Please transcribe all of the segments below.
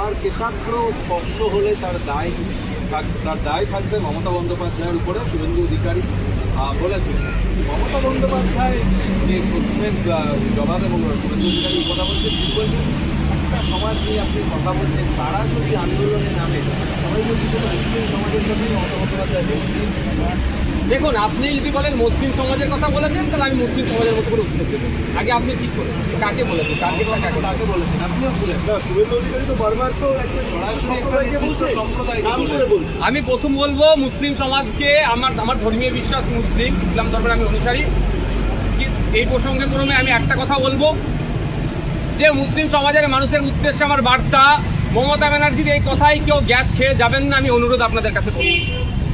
আমার কেশাগ্র স্পর্শ হলে তার দায় তার দায় থাকবে মমতা বন্দ্যোপাধ্যায়ের উপরে, শুভেন্দু অধিকারী বলেছেন। মমতা বন্দ্যোপাধ্যায় যে প্রথমের জবাব এবং শুভেন্দু অধিকারী কথা বলছেন, ঠিক বলছেন। একটা সমাজ নিয়ে আপনি কথা বলছেন, তারা যদি আন্দোলনে নামে, সবাই বলছি সমাজের কথাই মমতা বন্দ্যোপাধ্যায় দেখুন আপনি যদি বলেন মুসলিম সমাজের কথা বলেছেন তাহলে আমি মুসলিম সমাজের মতো করে উত্তর দেবো। আগে আপনি ঠিক করেন? কাকে বলেছেন? কাকে কাকে বলেছেন? আপনিও ছিলেন। না শুভেন্দু অধিকারী তো বারবার তো একটা সরাসরি একটা সম্প্রদায়কে নির্দিষ্ট বলছে সম্প্রদায়কে নাম করে বলেছে। বলছে আমি প্রথম বলব মুসলিম সমাজকে আমার আমার ধর্মীয় বিশ্বাস মুসলিম ইসলাম ধর্মের আমি অনুসারী। এই প্রসঙ্গে ক্রমে আমি একটা কথা বলব। যে মুসলিম সমাজের মানুষের উদ্দেশ্যে আমার বার্তা মমতা ব্যানার্জির এই কথাই কেউ গ্যাস খেয়ে যাবেন না আমি অনুরোধ আপনাদের কাছে করি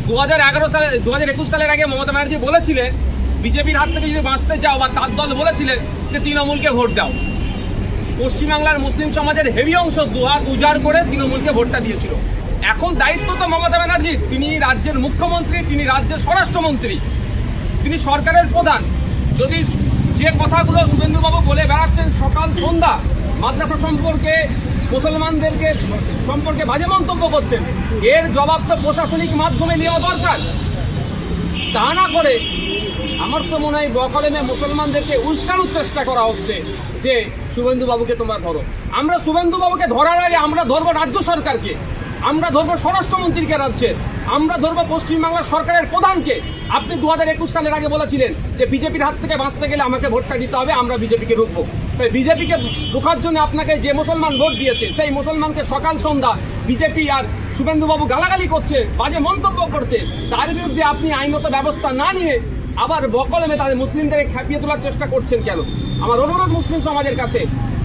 দু হাজার এগারো সালে দু হাজার একুশ সালের আগে মমতা ব্যানার্জি বলেছিলেন, বিজেপির হাত থেকে যদি বাঁচতে চাও বা তার দল বলেছিলেন যে তৃণমূলকে ভোট দাও। পশ্চিমবাংলার মুসলিম সমাজের হেভি অংশ দুহাত উজাড় করে তৃণমূলকে ভোটটা দিয়েছিল। এখন দায়িত্ব তো মমতা ব্যানার্জির তিনি রাজ্যের মুখ্যমন্ত্রী, তিনি রাজ্যের স্বরাষ্ট্রমন্ত্রী, তিনি সরকারের প্রধান। যদি যে কথাগুলো শুভেন্দুবাবু বলে বেড়াচ্ছেন সকাল সন্ধ্যা, মাদ্রাসা সম্পর্কে মুসলমানদেরকে সম্পর্কে বাজে মন্তব্য করছেন। এর জবাব তো প্রশাসনিক মাধ্যমে নেওয়া দরকার। তা না করে আমার তো মনে হয় বকলেমে মুসলমানদেরকে উস্কানোর চেষ্টা করা হচ্ছে যে শুভেন্দু বাবুকে তোমরা ধরো। আমরা শুভেন্দু বাবুকে ধরার আগে আমরা ধরবো রাজ্য সরকারকে। আমরা ধরবো স্বরাষ্ট্রমন্ত্রীকে রাজ্যের। আমরা ধরবো পশ্চিমবাংলার সরকারের প্রধানকে। আপনি দু হাজার একুশ সালের আগে বলেছিলেন যে, বিজেপির হাত থেকে বাঁচতে গেলে আমাকে ভোটটা দিতে হবে, আমরা বিজেপিকে রুখবো। বিজেপিকে ঢোকার জন্য আপনাকে যে মুসলমান ভোট দিয়েছে, সেই মুসলমানকে সকাল সন্ধ্যা বিজেপি আর শুভেন্দুবাবু গালাগালি করছে, বাজে মন্তব্য করছে। তার বিরুদ্ধে আপনি আইনত ব্যবস্থা না নিয়ে আবার বকলমে তাদের মুসলিমদের খ্যাপিয়ে তোলার চেষ্টা করছেন কেন? আমার অনুরোধ মুসলিম সমাজের কাছে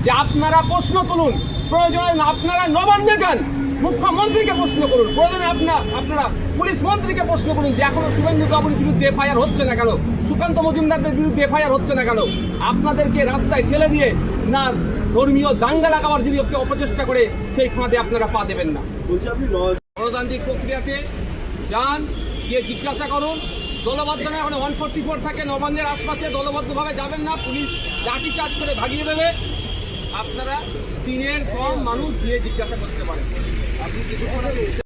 যে আপনারা প্রশ্ন তুলুন, প্রয়োজনে আপনারা নবান্নে যান। মুখ্যমন্ত্রীকে প্রশ্ন করুন। প্রয়োজনে আপনার আপনারা পুলিশ মন্ত্রীকে প্রশ্ন করুন যে এখনও শুভেন্দু বাবুর বিরুদ্ধে এফআইআর হচ্ছে না কেন? সুকান্ত মজুমদারদের বিরুদ্ধে এফআইআর হচ্ছে না কেন? আপনাদেরকে রাস্তায় ঠেলে দিয়ে না ধর্মীয় দাঙ্গা লাগাবার যদি ওকে অপচেষ্টা করে সেই ফাঁদে আপনারা পা দেবেন না। বলছে আপনি গণতান্ত্রিক প্রক্রিয়াতে যান গিয়ে জিজ্ঞাসা করুন। দলবদ্ধ না ওখানে ওয়ান ফোর্টি ফোর থাকে নবান্নের আশপাশে দলবদ্ধভাবে যাবেন না। পুলিশ লাঠি চার্জ করে ভাগিয়ে দেবে। আপনারা দিনের কম মানুষ গিয়ে জিজ্ঞাসা করতে পারে। আপনি কিছু